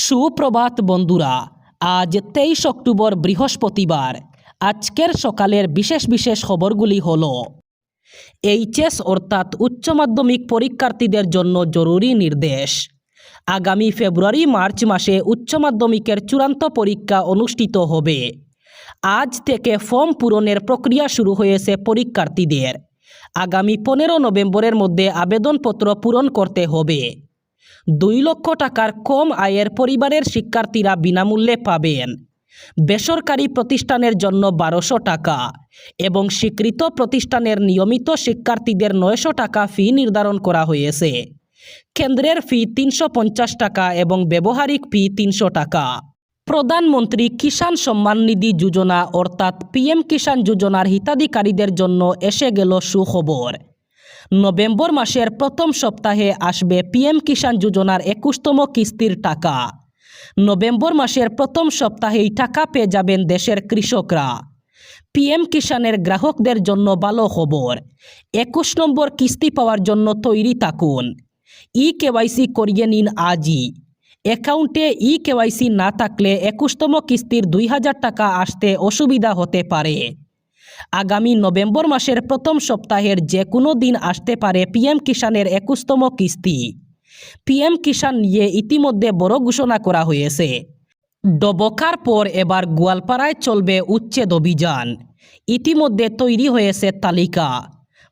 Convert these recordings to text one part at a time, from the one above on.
সুপ্রভাত বন্ধুরা, আজ তেইশ অক্টোবর বৃহস্পতিবার। আজকের সকালের বিশেষ বিশেষ খবরগুলি হল, এইচএস অর্থাৎ উচ্চ মাধ্যমিক পরীক্ষার্থীদের জন্য জরুরি নির্দেশ। আগামী ফেব্রুয়ারি মার্চ মাসে উচ্চ মাধ্যমিকের চূড়ান্ত পরীক্ষা অনুষ্ঠিত হবে। আজ থেকে ফর্ম পূরণের প্রক্রিয়া শুরু হয়েছে পরীক্ষার্থীদের। আগামী পনেরো নভেম্বরের মধ্যে আবেদনপত্র পূরণ করতে হবে। দুই লক্ষ টাকার কম আয়ের পরিবারের শিক্ষার্থীরা বিনামূল্যে পাবেন। বেসরকারি প্রতিষ্ঠানের জন্য বারোশো টাকা এবং স্বীকৃত প্রতিষ্ঠানের নিয়মিত শিক্ষার্থীদের নয়শো টাকা ফি নির্ধারণ করা হয়েছে। কেন্দ্রের ফি তিনশো পঞ্চাশ টাকা এবং ব্যবহারিক ফি তিনশো টাকা। প্রধানমন্ত্রী কিষাণ সম্মান নিধি যোজনা অর্থাৎ পিএম কিষাণ যোজনার হিতাধিকারীদের জন্য এসে গেল সুখবর। নভেম্বর মাসের প্রথম সপ্তাহে আসবে পিএম কিষাণ যোজনার একুশতম কিস্তির টাকা। নভেম্বর মাসের প্রথম সপ্তাহেই টাকা পেয়ে যাবেন দেশের কৃষকরা। পিএম কিষাণের গ্রাহকদের জন্য ভালো খবর। একুশ নম্বর কিস্তি পাওয়ার জন্য তৈরি থাকুন। ই কেওয়াইসি করিয়ে নিন আজই। অ্যাকাউন্টে ই কেওয়াইসি না থাকলে একুশতম কিস্তির দুই হাজার টাকা আসতে অসুবিধা হতে পারে। আগামী নভেম্বর মাসের প্রথম সপ্তাহের যে কোনো দিন আসতে পারে পিএম কিষাণের একুশতম কিস্তি। পিএম কিষাণ নিয়ে ইতিমধ্যে বড় ঘোষণা করা হয়েছে। ডবকার পর এবার গোয়ালপাড়ায় চলবে উচ্ছেদ অভিযান। ইতিমধ্যে তৈরি হয়েছে তালিকা।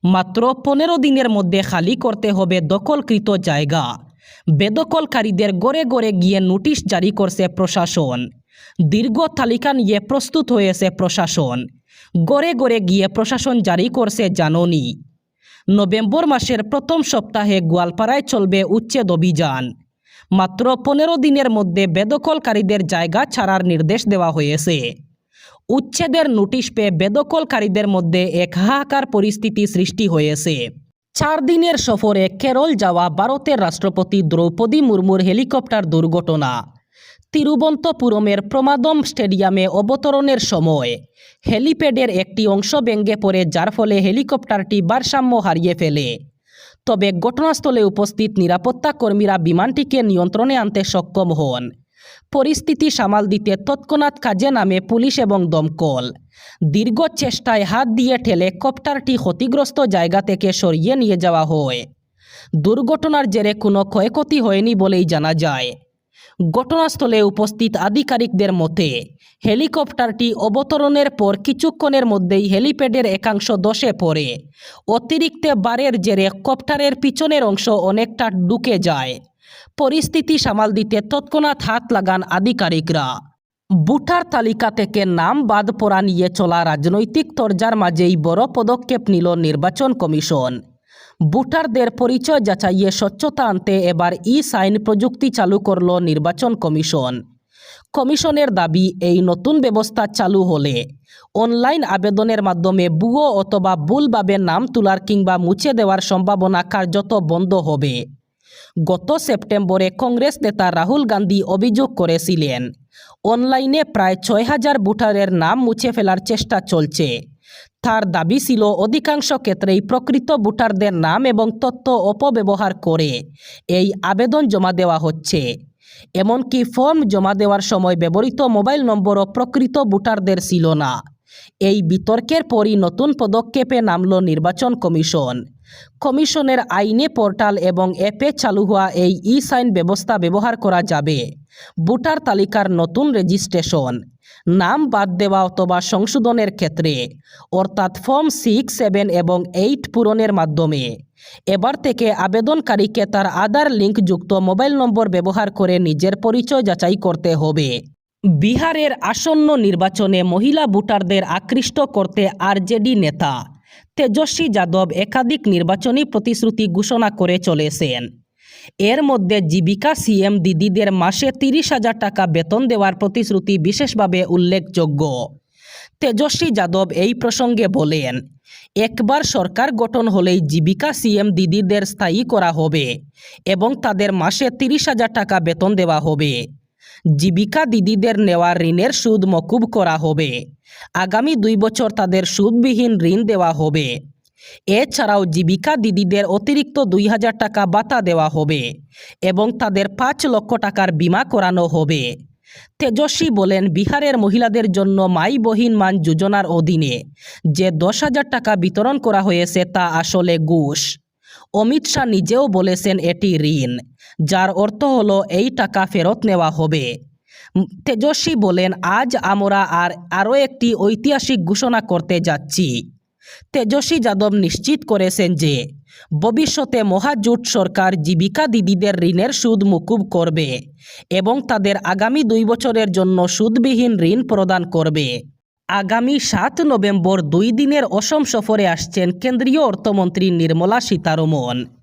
মাত্র পনেরো দিনের মধ্যে খালি করতে হবে দখলকৃত জায়গা। বেদখলকারীদের গড়ে গড়ে গিয়ে নোটিশ জারি করছে প্রশাসন। দীর্ঘ তালিকা নিয়ে প্রস্তুত হয়েছে প্রশাসন। গড়ে গড়ে গিয়ে প্রশাসন জারি করছে জাননি নভেম্বর মাসের প্রথম সপ্তাহে গোয়ালপাড়ায় চলবে উচ্ছেদ অভিযান। মাত্র পনেরো দিনের মধ্যে বেদখলকারীদের জায়গা ছাড়ার নির্দেশ দেওয়া হয়েছে। উচ্ছেদের নোটিশ পেয়ে বেদখলকারীদের মধ্যে এক হাহাকার পরিস্থিতি সৃষ্টি হয়েছে। চার দিনের সফরে কেরল যাওয়া ভারতের রাষ্ট্রপতি দ্রৌপদী মুর্মুর হেলিকপ্টার দুর্ঘটনা। তিরুবন্তপুরমের প্রমাদম স্টেডিয়ামে অবতরণের সময়। হেলিপ্যাডের একটি অংশ ভেঙে পড়ে, যার ফলে হেলিকপ্টারটি ভারসাম্য হারিয়ে ফেলে। তবে ঘটনাস্থলে উপস্থিত নিরাপত্তা কর্মীরা বিমানটিকে নিয়ন্ত্রণে আনতে সক্ষম হন। পরিস্থিতি সামাল দিতে তৎক্ষণাৎ কাজে নামে পুলিশ এবং দমকল। দীর্ঘ চেষ্টায় হাত দিয়ে ঠেলে কপ্টারটি ক্ষতিগ্রস্ত জায়গা থেকে সরিয়ে নিয়ে যাওয়া হয়। দুর্ঘটনার জেরে কোনো ক্ষয়ক্ষতি হয়নি বলেই জানা যায়। ঘটনাস্থলে উপস্থিত আধিকারিকদের মতে, হেলিকপ্টারটি অবতরণের পর কিছুক্ষণের মধ্যেই হেলিপ্যাডের একাংশ দশে পড়ে। অতিরিক্ত বারের জেরে কপ্টারের পিছনের অংশ অনেকটা ঢুকে যায়। পরিস্থিতি সামাল দিতে তৎক্ষণাৎ হাত লাগান আধিকারিকরা। বুটার তালিকা থেকে নাম বাদ পড়া নিয়ে চলা রাজনৈতিক তরজার মাঝেই বড় পদক্ষেপ নিল নির্বাচন কমিশন। ভোটারদের পরিচয় যাচাইয়ে স্বচ্ছতা আনতে এবার ই সাইন প্রযুক্তি চালু করল নির্বাচন কমিশন। কমিশনের দাবি, এই নতুন ব্যবস্থা চালু হলে অনলাইন আবেদনের মাধ্যমে বুয়ো অথবা ভুলভাবে নাম তোলার কিংবা মুছে দেওয়ার সম্ভাবনা কার্যত বন্ধ হবে। গত সেপ্টেম্বরে কংগ্রেস নেতা রাহুল গান্ধী অভিযোগ করেছিলেন, অনলাইনে প্রায় ছয় হাজার ভোটারের নাম মুছে ফেলার চেষ্টা চলছে। তার দাবি ছিল, অধিকাংশ ক্ষেত্রেই প্রকৃত ভোটারদের নাম এবং তথ্য অপব্যবহার করে এই আবেদন জমা দেওয়া হচ্ছে। এমনকি ফর্ম জমা দেওয়ার সময় ব্যবহৃত মোবাইল নম্বরও প্রকৃত ভোটারদের ছিল না। এই বিতর্কের পরই নতুন পদক্ষেপে নামল নির্বাচন কমিশন। কমিশনের আইনে পোর্টাল এবং অ্যাপে চালু হওয়া এই ই সাইন ব্যবস্থা ব্যবহার করা যাবে। ভোটার তালিকার নতুন রেজিস্ট্রেশন, নাম বাদ দেওয়া অথবা সংশোধনের ক্ষেত্রে, অর্থাৎ ফর্ম সিক্স, সেভেন এবং এইট পূরণের মাধ্যমে। এবার থেকে আবেদনকারীকে তার আধার লিঙ্কযুক্ত মোবাইল নম্বর ব্যবহার করে নিজের পরিচয় যাচাই করতে হবে। বিহারের আসন্ন নির্বাচনে মহিলা ভোটারদের আকৃষ্ট করতে আরজেডি নেতা তেজস্বী যাদব একাধিক নির্বাচনী প্রতিশ্রুতি ঘোষণা করে চলেছেন। এর মধ্যে জীবিকা সিএম দিদিদের মাসে তিরিশ হাজার টাকা বেতন দেওয়ার প্রতিশ্রুতি বিশেষভাবে উল্লেখযোগ্য। তেজস্বী যাদব এই প্রসঙ্গে বলেন, একবার সরকার গঠন হলেই জীবিকা সিএম দিদিদের স্থায়ী করা হবে এবং তাদের মাসে তিরিশ হাজার টাকা বেতন দেওয়া হবে। জীবিকা দিদিদের নেওয়া ঋণের সুদ মকুব করা হবে। আগামী দুই বছর তাদের সুদবিহীন ঋণ দেওয়া হবে। এছাড়াও জীবিকা দিদিদের অতিরিক্ত দুই হাজার টাকা বাতা দেওয়া হবে এবং তাদের পাঁচ লক্ষ টাকার বিমা করানো হবে। তেজস্বী বলেন, বিহারের মহিলাদের জন্য মাই বহিন মান যোজনার অধীনে যে দশ হাজার টাকা বিতরণ করা হয়েছে তা আসলে ঘুষ। অমিত শাহ নিজেও বলেছেন, এটি ঋণ। যার অর্থ হলো, এই টাকা ফেরত নেওয়া হবে। তেজস্বী বলেন, আজ আমরা আর আরও একটি ঐতিহাসিক ঘোষণা করতে যাচ্ছি। তেজস্বী যাদব নিশ্চিত করেছেন যে, ভবিষ্যতে মহাজোট সরকার জীবিকা দিদিদের ঋণের সুদ মুকুব করবে এবং তাদের আগামী দুই বছরের জন্য সুদবিহীন ঋণ প্রদান করবে। আগামী সাত নভেম্বর দুই দিনের অসম সফরে আসছেন কেন্দ্রীয় অর্থমন্ত্রী নির্মলা সীতারমন।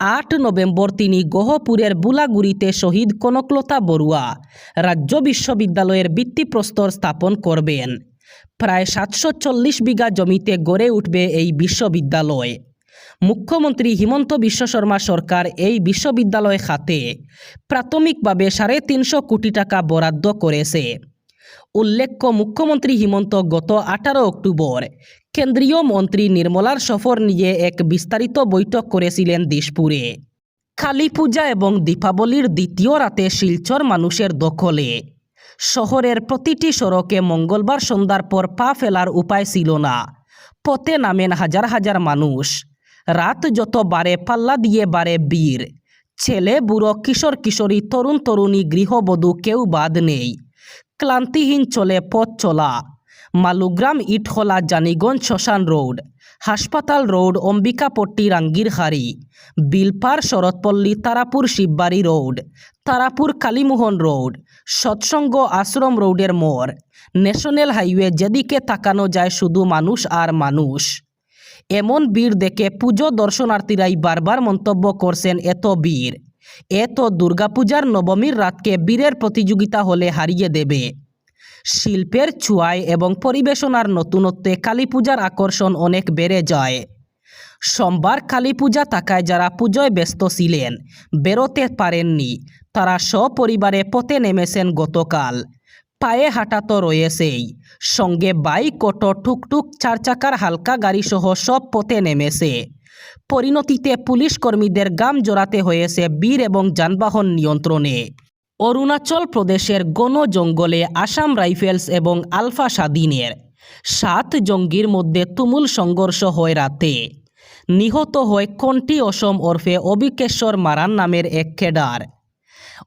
আট নভেম্বর তিনি গহপুরের বুলাগুড়িতে শহীদ কনকলতা বড়ুয়া রাজ্য বিশ্ববিদ্যালয়ের ভিত্তিপ্রস্তর স্থাপন করবেন প্রায় সাতশো চল্লিশ বিঘা জমিতে গড়ে উঠবে এই বিশ্ববিদ্যালয়। মুখ্যমন্ত্রী হিমন্ত বিশ্ব শর্মা সরকার এই বিশ্ববিদ্যালয় খাতে প্রাথমিকভাবে সাড়ে তিনশো কোটি টাকা বরাদ্দ করেছে উল্লেখ্য মুখ্যমন্ত্রী হিমন্ত গত আঠারো অক্টোবর কেন্দ্রীয় মন্ত্রী নির্মলার সফর নিয়ে এক বিস্তারিত বৈঠক করেছিলেন দিশপুরে। কালী পূজা এবং দীপাবলির দ্বিতীয় রাতে শিলচর মানুষের দখলে। শহরের প্রতিটি সড়কে মঙ্গলবার সন্ধ্যার পর পা ফেলার উপায় ছিল না। পথে নামেন হাজার হাজার মানুষ। রাত যত বারে পাল্লা দিয়ে বারে বীর। ছেলে, বুড়ো, কিশোর, কিশোরী, তরুণ, তরুণী, গৃহবধূ কেউ বাদ নেই। ক্লান্তিহীন চলে পথ চলা। মালুগ্রাম ইটখোলা জানিগঞ্জ শ্মশান রোড, হাসপাতাল road, Ambikapatti Rangirhari Bilpar Sharatpalli Tarapur Shivbari road, Tarapur Kalimohan road, Satsang Ashram রোডের মোড়, ন্যাশনাল হাইওয়ে যেদিকে তাকানো যায় শুধু মানুষ আর মানুষ। এমন বীর দেখে পুজো দর্শনার্থীরাই বারবার মন্তব্য করছেন এত বীর। এত দুর্গাপূজার নবমীর রাতকে বীরের প্রতিযোগিতা হলে হারিয়ে দেবে। শিল্পের ছোঁয়ায় এবং পরিবেশনার নতুনত্বে কালী পূজার আকর্ষণ অনেক বেড়ে যায়। সোমবার কালী পূজা থাকায় যারা পুজোয় ব্যস্ত ছিলেন, বেরোতে পারেননি। তারা সপরিবারে পথে নেমেছেন গতকাল। পায়ে হাঁটা তো রয়েছেই। সঙ্গে বাইক, অটো, টুকটুক চার চাকার হালকা গাড়িসহ সব পথে নেমেছে। পরিণতিতে পুলিশ কর্মীদের গাম জোড়াতে হয়েছে বীর এবং যানবাহন নিয়ন্ত্রণে। অরুণাচল প্রদেশের গণ জঙ্গলে আসাম রাইফেলস এবং আলফা স্বাধীনের সাত জঙ্গির মধ্যে তুমুল সংঘর্ষ হয় রাতে। নিহত হয় কন্টি অসম ওরফে অবিকেশ্বর মারান নামের এক খেডার।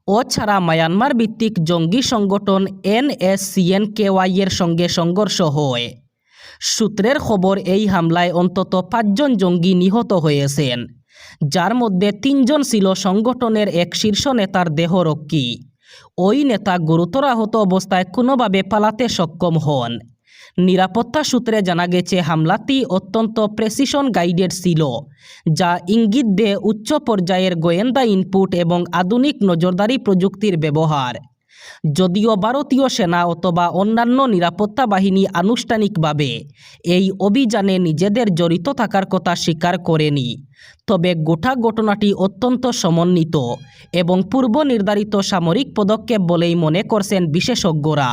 ও ছাড়া মায়ানমার ভিত্তিক জঙ্গি সংগঠন এনএসসিএনকেওয়াই এর সঙ্গে সংঘর্ষ হয়। সূত্রের খবর, এই হামলায় অন্তত পাঁচজন জঙ্গি নিহত হয়েছেন। যার মধ্যে তিনজন ছিল সংগঠনের এক শীর্ষ নেতার দেহরক্ষী। ওই নেতা গুরুতর আহত অবস্থায় কোনোভাবে পালাতে সক্ষম হন। নিরাপত্তা সূত্রে জানা গেছে, হামলাটি অত্যন্ত প্রেসিশন গাইডেড ছিল, যা ইঙ্গিত দেয় উচ্চ পর্যায়ের গোয়েন্দা ইনপুট এবং আধুনিক নজরদারি প্রযুক্তির ব্যবহার। যদিও ভারতীয় সেনা অথবা অন্যান্য নিরাপত্তা বাহিনী আনুষ্ঠানিকভাবে এই অভিযানে নিজেদের জড়িত থাকার কথা স্বীকার করেনি। তবে গোটা ঘটনাটি অত্যন্ত সমন্বিত এবং পূর্ব নির্ধারিত সামরিক পদক্ষেপ বলেই মনে করছেন বিশেষজ্ঞরা।